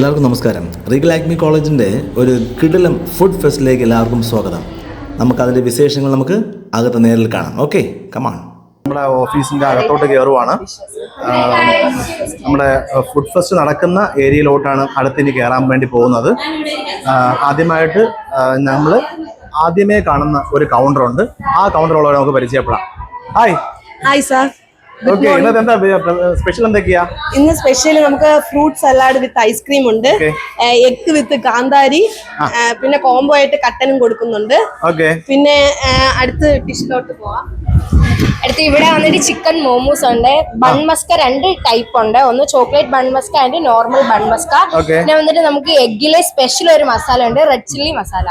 എല്ലാവർക്കും നമസ്കാരം. Regal Acme കോളേജിന്റെ ഒരു കിടിലം ഫുഡ് ഫെസ്റ്റിലേക്ക് എല്ലാവർക്കും സ്വാഗതം. നമുക്കതിന്റെ വിശേഷങ്ങൾ നമുക്ക് അകത്ത് നേരിൽ കാണാം. ഓക്കെ കമാൺ നമ്മുടെ ഓഫീസിന്റെ അകത്തോട്ട് കയറുവാണ് നമ്മുടെ ഫുഡ് ഫെസ്റ്റ് നടക്കുന്ന ഏരിയയിലോട്ടാണ് അടുത്തിനി കയറാൻ വേണ്ടി പോകുന്നത്. ആദ്യമായിട്ട് നമ്മൾ ആദ്യമേ കാണുന്ന ഒരു കൗണ്ടറുണ്ട് ആ കൗണ്ടറുള്ളവരെ നമുക്ക് പരിചയപ്പെടാം. ഹായ് ഹായ് സാർ സ്പെഷ്യൽ എന്തൊക്കെയാ? ഇന്ന് സ്പെഷ്യൽ നമുക്ക് fruit salad with ice cream ഉണ്ട്. എഗ് വിത്ത് കാന്താരി പിന്നെ കോംബോ ആയിട്ട് കട്ടനും കൊടുക്കുന്നുണ്ട്. ഓക്കെ പിന്നെ അടുത്ത് ഡിഷിലോട്ട് പോവാം. അടുത്ത് ഇവിടെ വന്നിട്ട് ചിക്കൻ മോമോസ് ഉണ്ട്. ബൺ മസ്ക രണ്ട് ടൈപ്പ് ഉണ്ട്. ഒന്ന് chocolate bun maska and normal bun maska പിന്നെ വന്നിട്ട് നമുക്ക് എഗ്ഗിലെ സ്പെഷ്യൽ ഒരു മസാല ഉണ്ട് റെഡ് ചില്ലി മസാല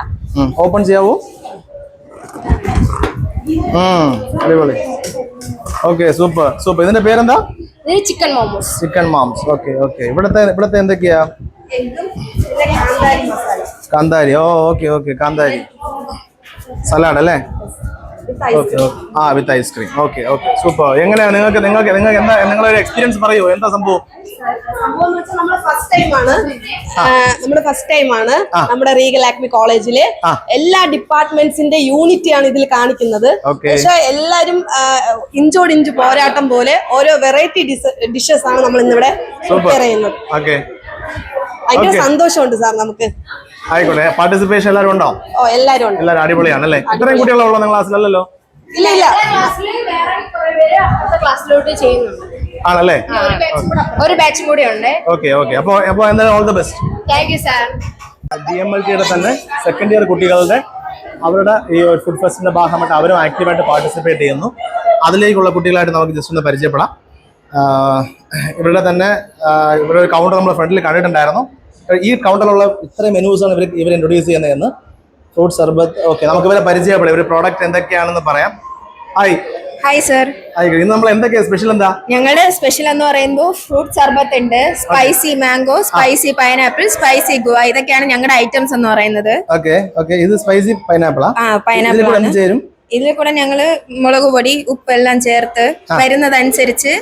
ഓപ്പൺ ചെയ്യാവൂ? അടിപൊളി. ഓക്കെ സൂപ്പർ സൂപ്പർ ഇതിന്റെ പേരെന്താ? ചിക്കൻ മോമോസ്. ചിക്കൻ മാംസ് ഓക്കെ ഓക്കെ ഇവിടുത്തെ ഇവിടുത്തെ എന്തൊക്കെയാ? കാന്താരി ഓ ഓക്കെ ഓക്കെ കാന്താരി. സലാഡ് അല്ലേ? ആ with ice cream okay okay super എങ്ങനെയാ? നിങ്ങൾക്ക് നിങ്ങൾക്ക് നിങ്ങൾക്ക് എന്താ നിങ്ങളൊരു എക്സ്പീരിയൻസ് പറയൂ? എന്താ സംഭവം? സംഭവം നമ്മുടെ ഫസ്റ്റ് ടൈം ആണ്. നമ്മുടെ ഫസ്റ്റ് ടൈമാണ് നമ്മുടെ റീഗൽ ആക്മി കോളേജിൽ എല്ലാ ഡിപ്പാർട്ട്മെന്റ്സിന്റെ യൂണിറ്റി ആണ് ഇതിൽ കാണിക്കുന്നത്. പക്ഷെ എല്ലാരും ഇഞ്ചോടിഞ്ച് ഇഞ്ചോട് ഇഞ്ച് പോരാട്ടം പോലെ ഓരോ വെറൈറ്റി ഡിഷസ് ആണ് നമ്മൾ ഇന്നിവിടെ പ്രിപ്പയർ ചെയ്യുന്നത്. ഭയങ്കര. സന്തോഷമുണ്ട് സാർ നമുക്ക്. ആയിക്കോട്ടെ. പാർട്ടിസിപ്പേഷൻ എല്ലാവരും ഉണ്ടോ? ഓ എല്ലാരും ഉണ്ട്. എല്ലാവരും അടിപൊളിയാണ് അല്ലേ ഇത്രയും കുട്ടികളുള്ള നിങ്ങളുടെ ക്ലാസ്സിലല്ലോ ഇല്ല ഇല്ല. ക്ലാസ്സിലോട്ട് ചെയ്യുന്നുണ്ട്. ആണല്ലേ? ഒരു ബാച്ചും കൂടി ഉണ്ട്. ഓക്കെ ഓക്കെ അപ്പോൾ അപ്പോൾ എന്തായാലും all the best thank you sir G M L ടിയുടെ തന്നെ സെക്കൻഡ് ഇയർ കുട്ടികളുടെ അവരുടെ ഈ ഫുഡ് ഫെസ്റ്റിന്റെ ഭാഗമായിട്ട് അവരും ആക്റ്റീവായിട്ട് പാർട്ടിസിപ്പേറ്റ് ചെയ്യുന്നു. അതിലേക്കുള്ള കുട്ടികളായിട്ട് നമുക്ക് ജസ്റ്റ് ഒന്ന് പരിചയപ്പെടാം. ഇവരുടെ തന്നെ ഇവരുടെ ഒരു കൗണ്ടർ നമ്മൾ ഫ്രണ്ടിൽ കണ്ടിട്ടുണ്ടായിരുന്നു. ഈ കൗണ്ടറിലുള്ള ഇത്രയും ആണ് ഇവർ ഇവർ ഇൻട്രൊഡ്യൂസ് ചെയ്യുന്നതെന്ന് ഫ്രൂട്ട് സർബത്ത് ഓക്കെ നമുക്ക് ഇവരെ പരിചയപ്പെടാം. ഇവർ പ്രോഡക്റ്റ് എന്തൊക്കെയാണെന്ന് പറയാം. ഹായ് ഹായ് സർ ഇന്ന് നമ്മൾ എന്തൊക്കെയാണ് സ്പെഷ്യൽ എന്താ? ഞങ്ങളുടെ സ്പെഷ്യൽ എന്ന് പറയുമ്പോൾ ഫ്രൂട്ട് സർബത്ത് ഉണ്ട്. Spicy mango spicy pineapple spicy guava ഇതൊക്കെയാണ് ഞങ്ങളുടെ ഐറ്റംസ് എന്ന് പറയുന്നത്. ഓക്കെ ഓക്കെ ഇത് സ്പൈസി പൈനാപ്പിൾ ആ? പൈനാപ്പിൾ ചേരും? ഇതിൽ കൂടെ ഞങ്ങൾ മുളക് പൊടി ഉപ്പെല്ലാം ചേർത്ത് വരുന്നതനുസരിച്ച്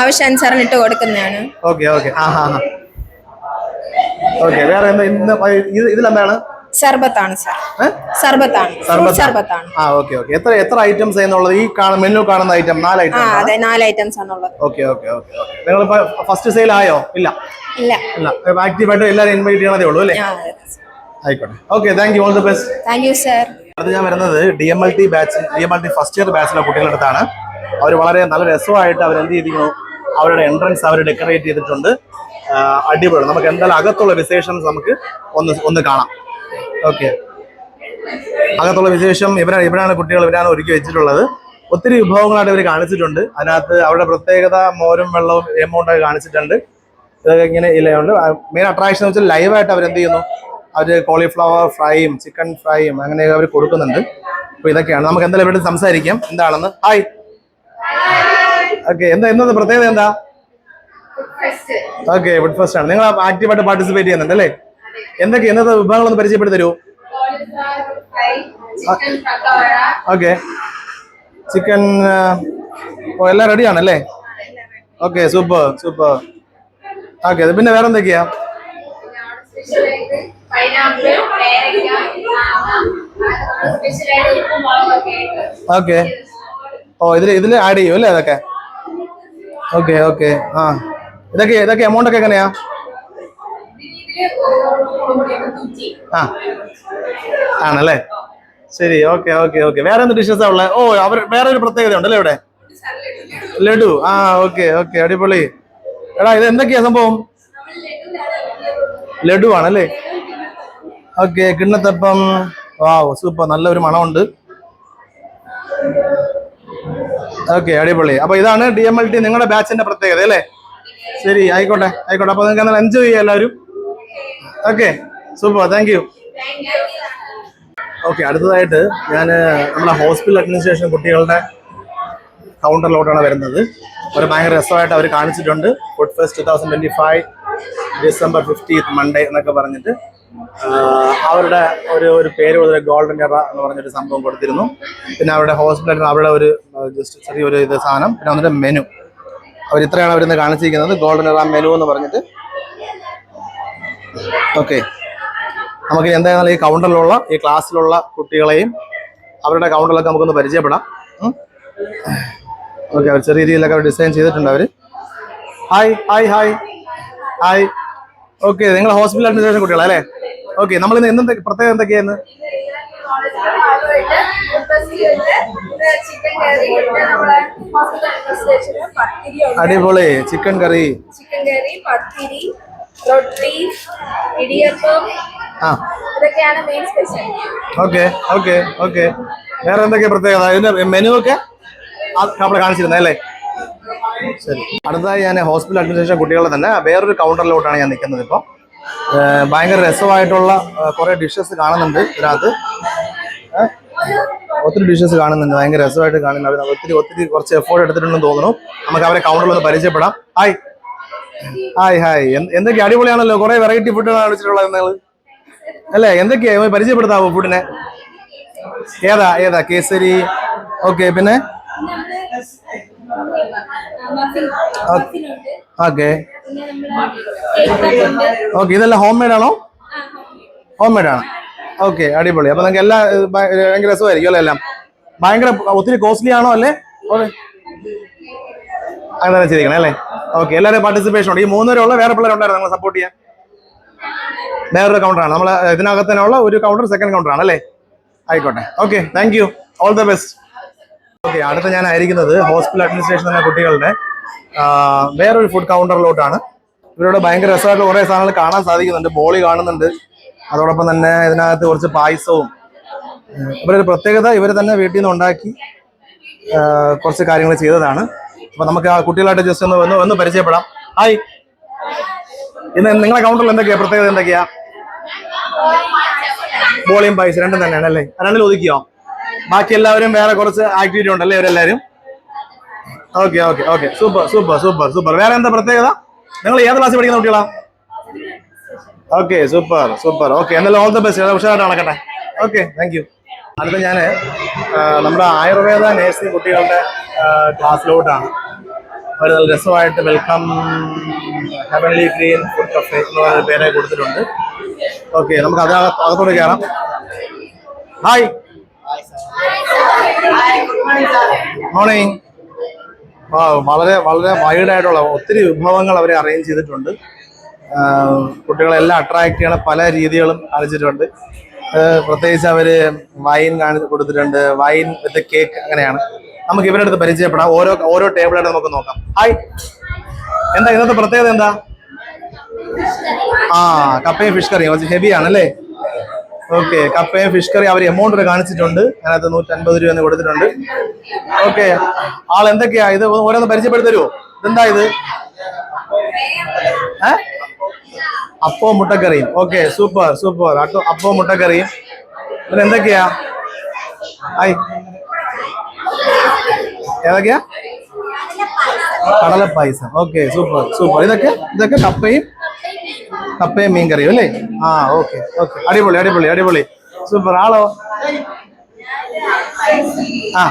ആവശ്യാനുസരണം ഇട്ട് കൊടുക്കുന്നതാണ്. ഓക്കെ ഓക്കെ ഓക്കെ വേറെ എന്താ ഇതിലെന്താണ് സർബത്താണ് സാർ? സർബത്താണ്. സർബത്താണ്. ആ ഓക്കെ ഓക്കെ എത്ര എത്ര ഐറ്റംസ് എന്നുള്ളത് ഈ മെനു കാണുന്ന ഐറ്റം നാല് ഐറ്റം അതെ നാല് ഐറ്റംസ് ആണുള്ളത്. ഓക്കെ ഓക്കെ ഓക്കെ നിങ്ങൾ ഫസ്റ്റ് സെയിൽ ആയോ? ഇല്ല. ഇല്ല. ഇല്ല. ആക്റ്റീവായിട്ട് എല്ലാവരും ഇൻവൈറ്റ് ചെയ്യണതേ ഉള്ളൂ അല്ലേ? ആയിക്കോട്ടെ. Okay thank you all the best thank you sir അടുത്ത് ഞാൻ വരുന്നത് D M L T batch D M L T first year ബാച്ചിലെ കുട്ടികളുടെ അടുത്താണ്. അവർ വളരെ നല്ല രസമായിട്ട് അവർ എന്ത് ചെയ്തിരിക്കുന്നു? അവരുടെ എൻട്രൻസ് അവർ ഡെക്കറേറ്റ് ചെയ്തിട്ടുണ്ട്. അടിപൊളി. നമുക്ക് എന്തായാലും അകത്തുള്ള വിശേഷം നമുക്ക് ഒന്ന് ഒന്ന് കാണാം. ഓക്കെ അകത്തുള്ള വിശേഷം ഇവരാണ് ഇവരാണ് കുട്ടികൾ ഇവരാണ് ഒരുക്കി വെച്ചിട്ടുള്ളത്. ഒത്തിരി വിഭവങ്ങളായിട്ട് ഇവർ കാണിച്ചിട്ടുണ്ട്. അതിനകത്ത് അവരുടെ പ്രത്യേകത മോരും വെള്ളവും എമൗണ്ട് കാണിച്ചിട്ടുണ്ട്. ഇതൊക്കെ ഇങ്ങനെ ഇല്ലയുണ്ട് മെയിൻ അട്രാക്ഷൻ എന്ന് വെച്ചാൽ ലൈവായിട്ട് അവരെന്ത് ചെയ്യുന്നു? അവർ കോളിഫ്ലവർ ഫ്രൈയും ചിക്കൻ ഫ്രൈയും അങ്ങനെയൊക്കെ അവർ കൊടുക്കുന്നുണ്ട്. അപ്പൊ ഇതൊക്കെയാണ്. നമുക്ക് എന്തായാലും ഇവിടെ സംസാരിക്കാം. എന്താണെന്ന്? ഹായ് ഓക്കെ എന്താ എന്താ പ്രത്യേകത എന്താ? ഓക്കെ ഫുഡ് ഫസ്റ്റ് ആണ്. നിങ്ങൾ ആക്റ്റീവായിട്ട് പാർട്ടിസിപ്പേറ്റ് ചെയ്യുന്നുണ്ട് അല്ലേ? എന്തൊക്കെ എന്നത്തെ വിഭവങ്ങളൊന്ന് പരിചയപ്പെടുത്തി തരൂ ഓക്കെ ചിക്കൻ ഓ എല്ലാം റെഡിയാണല്ലേ ഓക്കെ സൂപ്പർ സൂപ്പർ ഓക്കെ പിന്നെ വേറെ എന്തൊക്കെയാ? ഓക്കെ ഓ ഇതിൽ ഇതിൽ ആഡ് ചെയ്യും അല്ലേ അതൊക്കെ? ഓക്കെ ഓക്കെ ആ. ഇതൊക്കെ ഇതൊക്കെ എമൗണ്ട് ഒക്കെ എങ്ങനെയാ? ആ. ആണല്ലേ? ശരി ഓക്കെ ഓക്കെ ഓക്കെ. വേറെ എന്ത് ഡിഷസാ ഉള്ളത് ഓ അവർ വേറെ ഒരു പ്രത്യേകത ഉണ്ടല്ലേ ഇവിടെ? ലഡു. ആ ഓക്കെ ഓക്കെ അടിപൊളി. എടാ ഇത് എന്തൊക്കെയാ സംഭവം? ലഡു ആണല്ലേ ഓക്കെ കിണ്ണത്തപ്പം. ആ സൂപ്പർ. നല്ലൊരു മണമുണ്ട്. ഓക്കെ അടിപൊളി. അപ്പൊ ഇതാണ് ഡി എം എൽ ടി നിങ്ങളുടെ ബാച്ചിന്റെ പ്രത്യേകത അല്ലേ? ശരി ആയിക്കോട്ടെ ആയിക്കോട്ടെ. അപ്പൊ നിങ്ങൾക്ക് എന്നാൽ എൻജോയ് ചെയ്യാം എല്ലാവരും. Okay super thank you okay അടുത്തതായിട്ട് ഞാൻ നമ്മുടെ ഹോസ്പിറ്റൽ അഡ്മിനിസ്ട്രേഷൻ കുട്ടികളുടെ കൗണ്ടറിലോട്ടാണ് വരുന്നത്. അവർ ഭയങ്കര രസമായിട്ട് അവർ കാണിച്ചിട്ടുണ്ട്. Food fest two thousand twenty five December fiftieth Monday എന്നൊക്കെ പറഞ്ഞിട്ട്. അവരുടെ ഒരു ഒരു പേര് ഒരു ഗോൾഡൻ എറ എന്ന് പറഞ്ഞൊരു സംഭവം കൊടുത്തിരുന്നു. പിന്നെ അവരുടെ ഹോസ്പിറ്റലിൽ അവരുടെ ഒരു ജസ്റ്റ് ചെറിയൊരു ഇത് സാധനം. പിന്നെ അവരുടെ മെനു അവർ ഇത്രയാണ് അവരിന്ന് കാണിച്ചിരിക്കുന്നത്. ഗോൾഡൻ റാം മെനു എന്ന് പറഞ്ഞിട്ട്. ഓക്കെ നമുക്ക് എന്തായാലും ഈ കൗണ്ടറിലുള്ള ഈ ക്ലാസ്സിലുള്ള കുട്ടികളെയും അവരുടെ കൗണ്ടറിലൊക്കെ നമുക്കൊന്ന് പരിചയപ്പെടാം. ഓക്കെ അവർ ചെറിയ രീതിയിലൊക്കെ അവർ ഡിസൈൻ ചെയ്തിട്ടുണ്ട് അവർ hi hi hi hi okay നിങ്ങൾ ഹോസ്പിറ്റൽ അഡ്മിനിസ്ട്രേഷൻ കുട്ടികളല്ലേ ഓക്കെ നമ്മൾ ഇന്ന്? എന്തെന്തൊക്കെ പ്രത്യേകം എന്തൊക്കെയാണ് അടിപൊളി. ചിക്കൻ കറി ചിക്കൻ കറി പത്തിരി റൊട്ടി ഇടിയപ്പം. ആ. ഇതൊക്കെയാണ് main special okay okay okay വേറെ എന്തൊക്കെ പ്രത്യേകത? ഇതിന്റെ മെനു ഒക്കെ നമ്മൾ കാണിച്ചിരുന്നത് അല്ലേ? ശരി. അടുത്തതായി ഞാൻ ഹോസ്പിറ്റൽ അഡ്മിനിസ്ട്രേഷൻ കുട്ടികളുടെ തന്നെ വേറൊരു കൗണ്ടറിലോട്ടാണ് ഞാൻ നിൽക്കുന്നത് ഇപ്പോൾ ഭയങ്കര രസമായിട്ടുള്ള കുറേ ഡിഷസ് കാണുന്നുണ്ട് ഇതിനകത്ത്? ഒത്തിരി ഡിഷസ് കാണുന്നുണ്ട്. ഭയങ്കര രസമായിട്ട് കാണുന്നുണ്ട്. അവർ ഒത്തിരി ഒത്തിരി കുറച്ച് എഫോർട്ട് എടുത്തിട്ടുണ്ടെന്ന് തോന്നുന്നു. നമുക്ക് അവരെ കൗണ്ടറിൽ ഒന്ന് പരിചയപ്പെടാം. ഹായ് ഹായ് ഹായ് എന്ത്- എന്തൊക്കെ അടിപൊളിയാണല്ലോ? കുറെ വെറൈറ്റി ഫുഡ് വിളിച്ചിട്ടുള്ളത് നിങ്ങൾ അല്ലേ? എന്തൊക്കെയാ? പരിചയപ്പെടുത്താവോ ഫുഡിനെ ഏതാ ഏതാ? കേസരി. ഓക്കെ പിന്നെ? ഓക്കെ ഓക്കെ ഇതെല്ലാം ഹോം മെയ്ഡ് ആണോ ഹോം മെയ്ഡ് ആണ്. ഓക്കെ അടിപൊളി. അപ്പൊ നിങ്ങൾക്ക് എല്ലാ ഭയങ്കര രസമായിരിക്കും അല്ലെ എല്ലാം? ഭയങ്കര ഒത്തിരി കോസ്റ്റ്ലി ആണോ അല്ലേ? അങ്ങനെ ചെയ്തിരിക്കണം അല്ലേ? ഓക്കെ എല്ലാവരും പാർട്ടിസിപ്പേഷൻ ഉണ്ട്. ഈ മൂന്നുപേരുള്ള വേറെ പിള്ളേരുണ്ടായിരുന്നു നമ്മൾ സപ്പോർട്ട് ചെയ്യാൻ? വേറൊരു കൗണ്ടറാണ് നമ്മൾ ഇതിനകത്ത് തന്നെയുള്ള ഒരു കൗണ്ടർ സെക്കൻഡ് കൗണ്ടറാണ് അല്ലേ? ആയിക്കോട്ടെ. Okay thank you all the best okay അടുത്ത ഞാൻ ആയിരിക്കുന്നത് ഹോസ്പിറ്റൽ അഡ്മിനിസ്ട്രേഷൻ എന്ന കുട്ടികളുടെ വേറൊരു ഫുഡ് കൗണ്ടറിലോട്ടാണ് ഇവരോട് ഭയങ്കര രസമായിട്ട് കുറേ സാധനങ്ങൾ കാണാൻ സാധിക്കുന്നുണ്ട്. ബോളി കാണുന്നുണ്ട്. അതോടൊപ്പം തന്നെ ഇതിനകത്ത് കുറച്ച് പായസവും ഇവരൊരു പ്രത്യേകത ഇവർ തന്നെ വീട്ടിൽ നിന്ന് ഉണ്ടാക്കി കുറച്ച് കാര്യങ്ങൾ ചെയ്തതാണ്. അപ്പൊ നമുക്ക് ആ കുട്ടികളായിട്ട് ജസ്റ്റ് ഒന്ന് ഒന്ന് പരിചയപ്പെടാം. ഹായ്. ഇന്ന് നിങ്ങളുടെ കൗണ്ടറിൽ എന്തൊക്കെയാ? പ്രത്യേകത എന്തൊക്കെയാ? ബോളിയും പായസം രണ്ടും തന്നെയാണ് അല്ലേ? രണ്ടിൽ ഒതുക്കിയോ? ബാക്കി എല്ലാവരും വേറെ കുറച്ച് ആക്ടിവിറ്റി ഉണ്ടല്ലേ ഇവരെല്ലാവരും okay okay okay. Super super super super. വേറെ എന്താ പ്രത്യേകത? നിങ്ങൾ ഏത് ക്ലാസ്സിൽ പഠിക്കുന്ന കുട്ടികളാ? ഓക്കെ സൂപ്പർ സൂപ്പർ ഓക്കെ എന്നാലും ഓൾ ദ ബെസ്റ്റ് ഉഷാറായിട്ട് നടക്കട്ടെ. ഓക്കെ താങ്ക് യു അടുത്ത ഞാൻ നമ്മുടെ ആയുർവേദ നേഴ്സിംഗ് കുട്ടികളുടെ ക്ലാസ്സിലോട്ടാണ്. അവർ നല്ല രസമായിട്ട് welcome heavenly green food cafe എന്ന് പറയുന്ന പേരെ കൊടുത്തിട്ടുണ്ട്. ഓക്കെ നമുക്ക് അത് അകത്തോട്ട് കയറാം ഹായ് മോർണിംഗ് വളരെ വളരെ വൈഡായിട്ടുള്ള ഒത്തിരി വിഭവങ്ങൾ അവരെ അറേഞ്ച് ചെയ്തിട്ടുണ്ട്. കുട്ടികളെല്ലാം അട്രാക്ട് ചെയ്യണ പല രീതികളും കാണിച്ചിട്ടുണ്ട്. പ്രത്യേകിച്ച് അവർ വൈൻ കാണി കൊടുത്തിട്ടുണ്ട്. വൈൻ വിത്ത് കേക്ക് അങ്ങനെയാണ്. നമുക്ക് ഇവരുടെ അടുത്ത് പരിചയപ്പെടാം. ഓരോ ഓരോ ടേബിളായിട്ട് നമുക്ക് നോക്കാം. ഹായ് എന്താ ഇന്നത്തെ പ്രത്യേകത എന്താ? ആ കപ്പയും ഫിഷ് കറിയും കുറച്ച് ഹെവി ആണല്ലേ ഓക്കെ കപ്പയും ഫിഷ് കറി അവർ എമൗണ്ട് കാണിച്ചിട്ടുണ്ട്. അതിനകത്ത് നൂറ്റൻപത് രൂപ എന്ന് കൊടുത്തിട്ടുണ്ട്. ഓക്കെ ആൾ എന്തൊക്കെയാ? ഇത് ഓരോന്ന് പരിചയപ്പെടുത്തരുമോ ഇതെന്താ ഇത്? അപ്പവും മുട്ടക്കറിയും. ഓക്കെ സൂപ്പർ സൂപ്പർ അട്ടോ അപ്പവും മുട്ടക്കറിയും. പിന്നെ എന്തൊക്കെയാ? ഹായ് ഏതൊക്കെയാ? കടലപ്പായസം ഓക്കെ സൂപ്പർ സൂപ്പർ ഇതൊക്കെ ഇതൊക്കെ കപ്പയും കപ്പയും മീൻ കറിയും അല്ലേ? ആ ഓക്കെ ഓക്കെ അടിപൊളി അടിപൊളി അടിപൊളി. സൂപ്പർ ആളോ? ആ.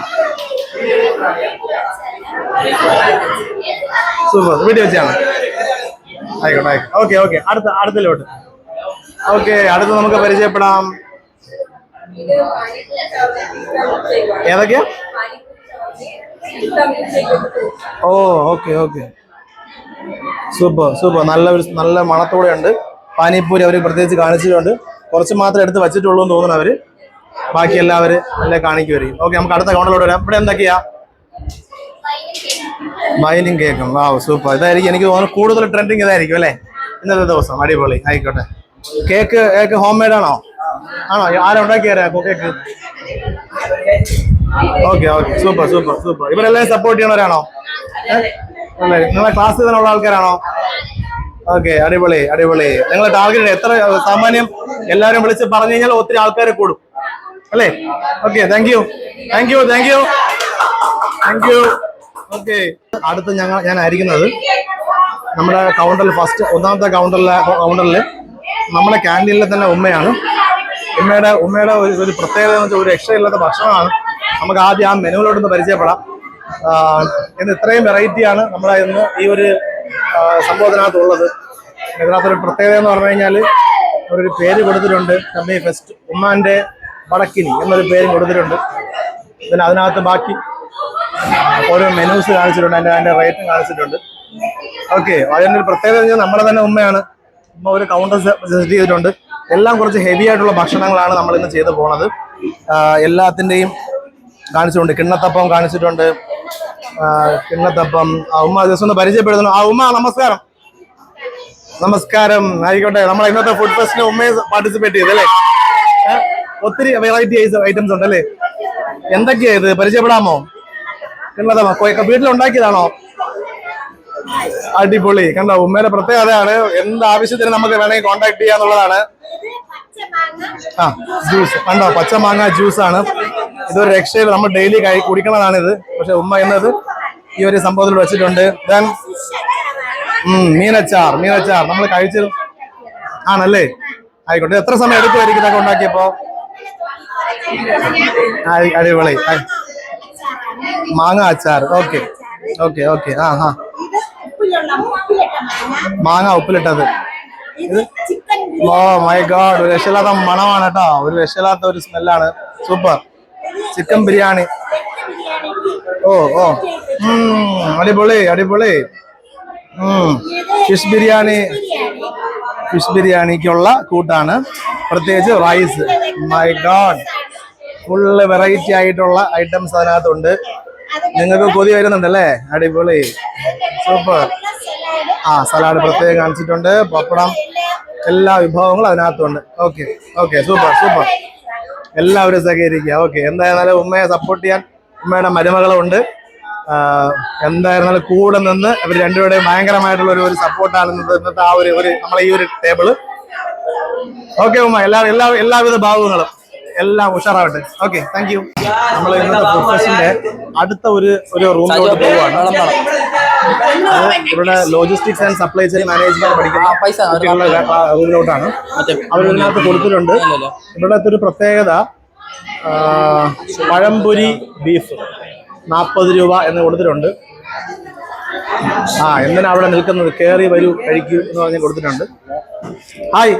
സൂപ്പർ വീഡിയോ വെച്ചാണ് ആയിക്കോട്ടെ ഓക്കെ ഓക്കെ. അടുത്ത അടുത്തിലോട്ട് ഓക്കെ അടുത്ത് നമുക്ക് പരിചയപ്പെടാം. ഏതൊക്കെയാ? ഓ ഓക്കെ ഓക്കെ. Super super. നല്ല ഒരു നല്ല മണത്തോടെ ഉണ്ട്. പാനിപ്പൂരി അവർ പ്രത്യേകിച്ച് കാണിച്ചിട്ടുണ്ട്. കുറച്ച് മാത്രം എടുത്ത് വെച്ചിട്ടുള്ളൂ എന്ന് തോന്നുന്നു അവർ. ബാക്കി എല്ലാവരും നല്ല കാണിക്കുമായിരിക്കും. ഓക്കെ നമുക്ക് അടുത്ത കൗണ്ടറിലോട്ട് വരാം. ഇവിടെ എന്തൊക്കെയാ? വൈനും കേക്കും. വാ സൂപ്പർ ഇതായിരിക്കും എനിക്ക് തോന്നുന്നു കൂടുതൽ ട്രെൻഡിങ് ഇതായിരിക്കും അല്ലേ? ഇന്നത്തെ ദിവസം അടിപൊളി. ആയിക്കോട്ടെ. കേക്ക് കേക്ക് ഹോം മെയ്ഡ് ആണോ? ആണോ? ആരാ ഉണ്ടാക്കിയാരാ cake okay okay super super super ഇവരെല്ലാം സപ്പോർട്ട് ചെയ്യണവരാണോ നിങ്ങളെ ക്ലാസ് തന്നെയുള്ള ആൾക്കാരാണോ? ഓക്കെ അടിപൊളി അടിപൊളി. നിങ്ങളെ ടാർഗറ്റ് എത്ര സാമാന്യം എല്ലാവരും വിളിച്ച് പറഞ്ഞു കഴിഞ്ഞാൽ ഒത്തിരി ആൾക്കാർ കൂടും. അല്ലേ? Okay thank you thank you thank you thank you okay. അടുത്ത് ഞങ്ങൾ ഞാൻ ആയിരിക്കുന്നത് നമ്മുടെ കൗണ്ടറിൽ ഫസ്റ്റ് ഒന്നാമത്തെ കൗണ്ടറിലെ കൗണ്ടറിൽ നമ്മുടെ ക്യാന്റീനിലെ തന്നെ ഉമ്മയാണ്. ഉമ്മയുടെ ഉമ്മയുടെ ഒരു ഒരു പ്രത്യേകത എന്ന് വെച്ചാൽ ഒരു രക്ഷയില്ലാത്ത ഭക്ഷണമാണ്. നമുക്ക് ആദ്യം ആ മെനുവിലോട്ടൊന്ന് പരിചയപ്പെടാം. ഇന്ന് ഇത്രയും വെറൈറ്റിയാണ് നമ്മുടെ ഇന്ന് ഈ ഒരു സംഭവത്തിനകത്തുള്ളത്. ഇതിനകത്തൊരു പ്രത്യേകത എന്ന് പറഞ്ഞു കഴിഞ്ഞാൽ അവരൊരു പേര് കൊടുത്തിട്ടുണ്ട്. കമ്മി ഫെസ്റ്റ് ഉമ്മാന്റെ വടക്കിനി എന്നൊരു പേരും കൊടുത്തിട്ടുണ്ട്. പിന്നെ അതിനകത്ത് ബാക്കി ഓരോ മെനൂസ് കാണിച്ചിട്ടുണ്ട് അതിന്റെ അതിന്റെ റേറ്റും കാണിച്ചിട്ടുണ്ട്. ഓക്കെ അതിന്റെ ഒരു പ്രത്യേകത നമ്മുടെ തന്നെ ഉമ്മയാണ്. ഉമ്മ ഒരു കൗണ്ടർ സെറ്റ് ചെയ്തിട്ടുണ്ട്. എല്ലാം കുറച്ച് ഹെവി ആയിട്ടുള്ള ഭക്ഷണങ്ങളാണ് നമ്മൾ ഇന്ന് ചെയ്തു പോണത്. എല്ലാത്തിന്റെയും കാണിച്ചിട്ടുണ്ട്. കിണ്ണത്തപ്പം കാണിച്ചിട്ടുണ്ട്. കിണ്ണത്തപ്പം. ആ ഉമ്മ ജസ്റ്റ് ഒന്ന് പരിചയപ്പെടുത്തുന്നു ആ ഉമ്മ നമസ്കാരം. നമസ്കാരം. ആയിക്കോട്ടെ. നമ്മൾ ഇന്നത്തെ ഫുഡ് ഫെസ്റ്റിന് ഉമ്മയെ പാർട്ടിസിപ്പേറ്റ് ചെയ്തല്ലേ ഒത്തിരി വെറൈറ്റി ഐറ്റംസ് ഉണ്ട് അല്ലേ? എന്തൊക്കെയാ ഇത്? പരിചയപ്പെടാമോ? കിണ്ണത്തപ്പം കൊ- വീട്ടിലുണ്ടാക്കിയതാണോ? അടിപൊളി. കണ്ടോ? ഉമ്മയുടെ പ്രത്യേകതയാണ്. എന്ത് ആവശ്യത്തിന് നമുക്ക് വേണമെങ്കിൽ കോണ്ടാക്ട് ചെയ്യാന്നുള്ളതാണ് ആ ജ്യൂസ് കണ്ടോ? പച്ചമാങ്ങ ജ്യൂസ് ആണ്. ഇതൊരു രക്ഷയിൽ നമ്മൾ ഡെയിലി കൈ ഇത് പക്ഷെ ഉമ്മ എന്നത് ഈ ഒരു സംഭവത്തിൽ വെച്ചിട്ടുണ്ട്. ദെൻ മീനച്ചാർ മീനച്ചാർ. നമ്മൾ കഴിച്ചു ആണല്ലേ? ആയിക്കോട്ടെ. എത്ര സമയം എടുക്കുമായിരിക്കും ഇതൊക്കെ ഉണ്ടാക്കിയപ്പോ? അടിപൊളി. മാങ്ങ അച്ചാർ. ഓക്കെ. Okay okay. ആ ഹാ മാങ്ങ. ഉപ്പിലിട്ടത്. Oh my god. ഒരു രക്ഷയില്ലാത്ത മണമാണ് കേട്ടോ. ഒരു രക്ഷയില്ലാത്ത ഒരു സ്മെല്ലാണ്. സൂപ്പർ. ചിക്കൻ ബിരിയാണി. ഓ ഓ. അടിപൊളി അടിപൊളി. ഫിഷ് ബിരിയാണി. ഫിഷ് ബിരിയാണിക്കുള്ള കൂട്ടാണ്. പ്രത്യേകിച്ച് rice. My god. Full variety ആയിട്ടുള്ള ഐറ്റംസ് അതിനകത്തുണ്ട്. നിങ്ങൾക്ക് കൊതി വരുന്നുണ്ടല്ലേ? അടിപൊളി. സൂപ്പർ ആ സലാഡ് പ്രത്യേകം കാണിച്ചിട്ടുണ്ട്. പപ്പടം എല്ലാ വിഭവങ്ങളും അതിനകത്തുണ്ട്. ഓക്കെ ഓക്കെ സൂപ്പർ സൂപ്പർ എല്ലാവരും സഹകരിക്കുക. ഓക്കെ എന്തായിരുന്നാലും ഉമ്മയെ സപ്പോർട്ട് ചെയ്യാൻ ഉമ്മയുടെ മരുമകളുണ്ട്. എന്തായിരുന്നാലും കൂടെ നിന്ന് ഇവർ രണ്ടുപേരുടെയും ഭയങ്കരമായിട്ടുള്ള ഒരു സപ്പോർട്ടാണ് ഇന്നത്തെ ആ ഒരു ഒരു നമ്മളെ ഈ ഒരു ടേബിൾ ഓക്കെ ഉമ്മ എല്ലാ എല്ലാ എല്ലാവിധ ഭാവങ്ങളും. എല്ലാം ഉഷാറാവട്ടെ. ഓക്കെ താങ്ക് യു നമ്മൾ ഇന്നത്തെ പ്രൊഫഷന്റെ അടുത്ത ഒരു ഒരു റൂമിലോട്ട് പോവാണ്. ഇവിടെ logistics and supply chain management പഠിക്കുന്ന കുട്ടികളുടെ റൂമിലോട്ടാണ് അവർ ഇതിനകത്ത് കൊടുത്തിട്ടുണ്ട്. ഇവിടുത്തെ ഒരു പ്രത്യേകത പഴംപൊരി ബീഫ് നാൽപ്പത് രൂപ എന്ന് കൊടുത്തിട്ടുണ്ട്. ആ എന്തിനാ അവിടെ നിൽക്കുന്നത്? കയറി വരൂ കഴിക്കൂ എന്ന് പറഞ്ഞ് കൊടുത്തിട്ടുണ്ട്. ഹായ്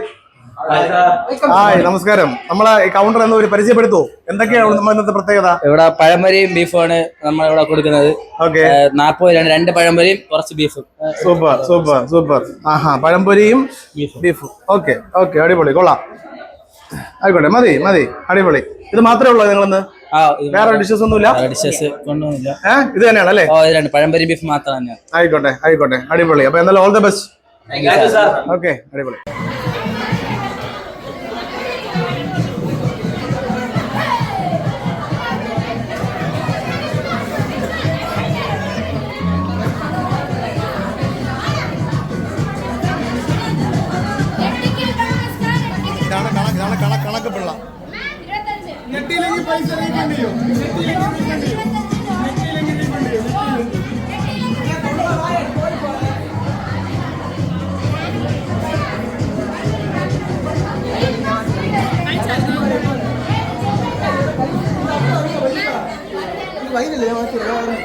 ഹായ് നമസ്കാരം. നമ്മളെ കൗണ്ടർ എന്ന് ഒരു പരിചയപ്പെടുത്തൂ. എന്തൊക്കെയാണ് നമ്മൾ ഇന്നത്തെ പ്രത്യേകത? ഇവിടെ പഴംപരിയും ബീഫുമാണ് നമ്മൾ ഇവിടെ കൊടുക്കുന്നത്. ഓക്കെ. നാൽപ്പത് രണ്ട് രണ്ട് പഴംപൊരിയും കുറച്ച് ബീഫും സൂപ്പർ സൂപ്പർ സൂപ്പർ. ആഹാ പഴംപൊരിയും ബീഫും ഓക്കെ ഓക്കെ അടിപൊളി. കൊള്ളാം. ആയിക്കോട്ടെ മതി മതി അടിപൊളി. ഇത് മാത്രമേ ഉള്ളൂ നിങ്ങളിന്ന്? വേറെ ഡിഷസ് ഒന്നുമില്ല? ഡിഷസ് ഏഹ് ഇത് തന്നെയാണ് അല്ലേ പഴംപൊരി ബീഫ് മാത്രം തന്നെയാണ്. ആയിക്കോട്ടെ ആയിക്കോട്ടെ. അടിപൊളി. അപ്പൊ എന്തായാലും ഓൾ ദ ബെസ്റ്റ് ഓക്കെ അടിപൊളി. నెట్టిలకి పైసలు ఇవ్వండి నెట్టిలకి ఇవ్వండి വൈകി ലേവാക്കി എല്ലാവരും